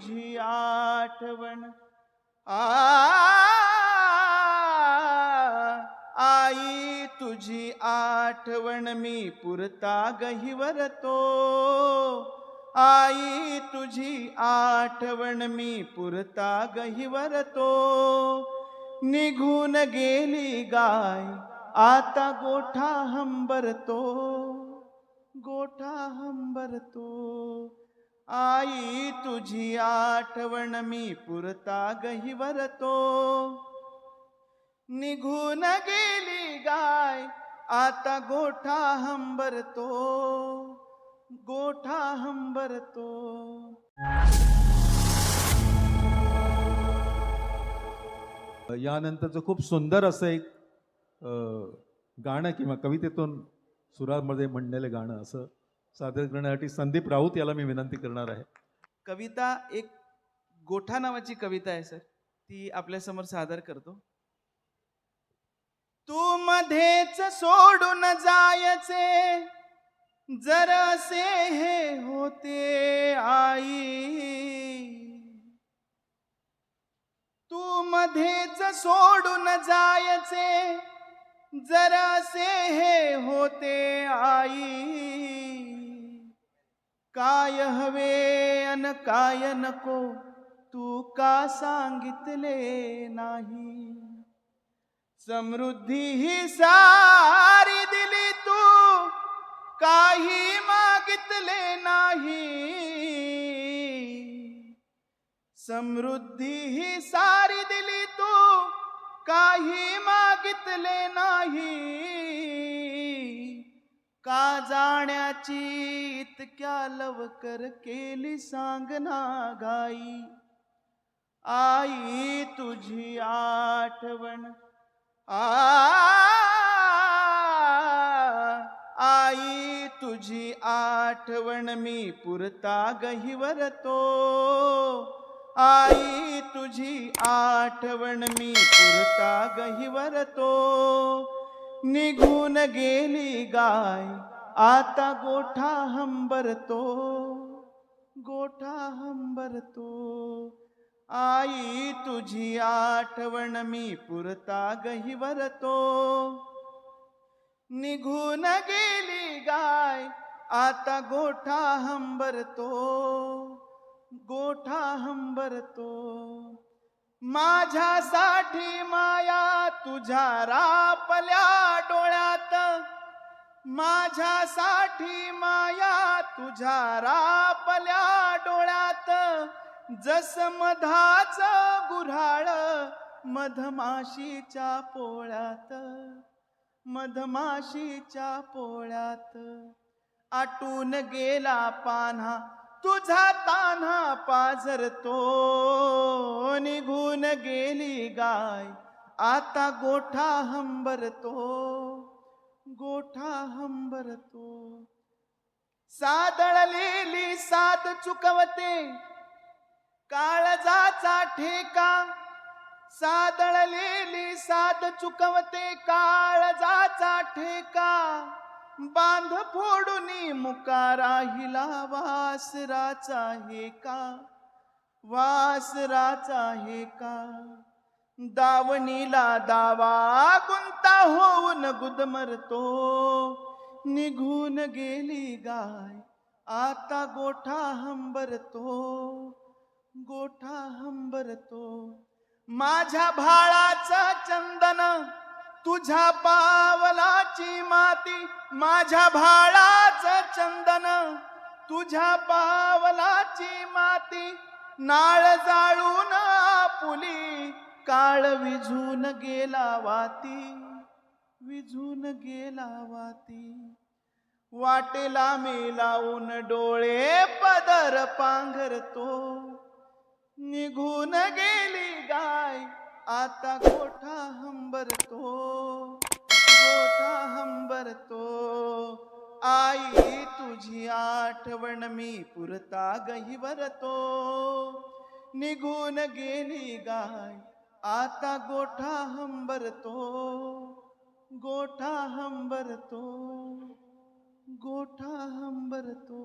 तुझी आठवण आई तुझी आठवण मी पुरता गहिवरतो आई तुझी आठवण मी पुरता गहिवरतो निघून गेली गाय, आता गोठा हंबरतो गोठा हंबरतो आई तुझी आठवण मी पुरता गहिवरतो निघून गेली गाय आता गोठा हंबरतो. गोठा हंबरतो. यानंतरचं खूप सुंदर असं एक गाणं किंवा कवितेतून सुरामध्ये म्हणलेलं गाणं असं सादर करण्यासाठी संदीप राऊत याला मी विनंती करणार आहे. कविता एक गोठा नावाची कविता आहे सर. ती आपल्यासमोर सादर करतो. तू मध्येच सोडून जायचे जर असे हे होते आई. तू मध्येच सोडून जायचे जर असे हे होते आई. काय हवे अन काय नको तू का सांगितले नाही? समृद्धी ही सारी दिली तू काही मागितले नाही. समृद्धी ही सारी दिली तू काही मागितले नाही. का जाण्याची इतक्या लवकर केली सांगना गाई। आई तुझी आठवण। आ आई तुझी आठवण मी पुरता गहिवरतो आई तुझी आठवण मी पुरता गहिवरतो निघून गेली गाय आता गोठा हंबरतो गोठा हंबरतो. आई तुझी आठवण मी पुरता गहिवरतो निघून गेली गाय आता गोठा हंबरतो गोठा हंबरतो. माझ्यासाठी माया तुझ्या रापल्या डोळ्यात माझ्यासाठी माया तुझ्या रापल्या डोळ्यात. जस मधाच गुऱ्हाळ मधमाशीच्या पोळ्यात. मधमाशीच्या पोळ्यात. आटून गेला पान्हा तुझा तान्हा पाझरतो. निघून गेली गाय आता गोठा हंबरतो. गोठा हंबरतो. सादळलेली साद चुकवते. काळजाचा ठेका. सादळलेली साद चुकवते. काळजाचा ठेका. बांध फोडून मुका राहिला वासराचा हे का वासराचा हे का दावणीला दावा गुंता होऊन गुदमरतो. निघून गेली गाय आता गोठा हंबरतो. गोठा हंबरतो. माझ्या भाळाचं चंदन तुझ्या पावलाची माती. माझ्या भाळाचं चंदन तुझ्या पावलाची माती. नाळ जाळून पुली काळ विझून गेला वाती विझून गेला वाती. वाटेला मी लावून डोळे पदर पांघरतो. निघून गेली गाय आता गोठा हंबरतो. गोठा हंबरतो. आई तुझी आठवण मी पुरता गहिवरतो. निघून गेली गाय आता गोठा हंबरतो गोठा हंबरतो गोठा हंबरतो.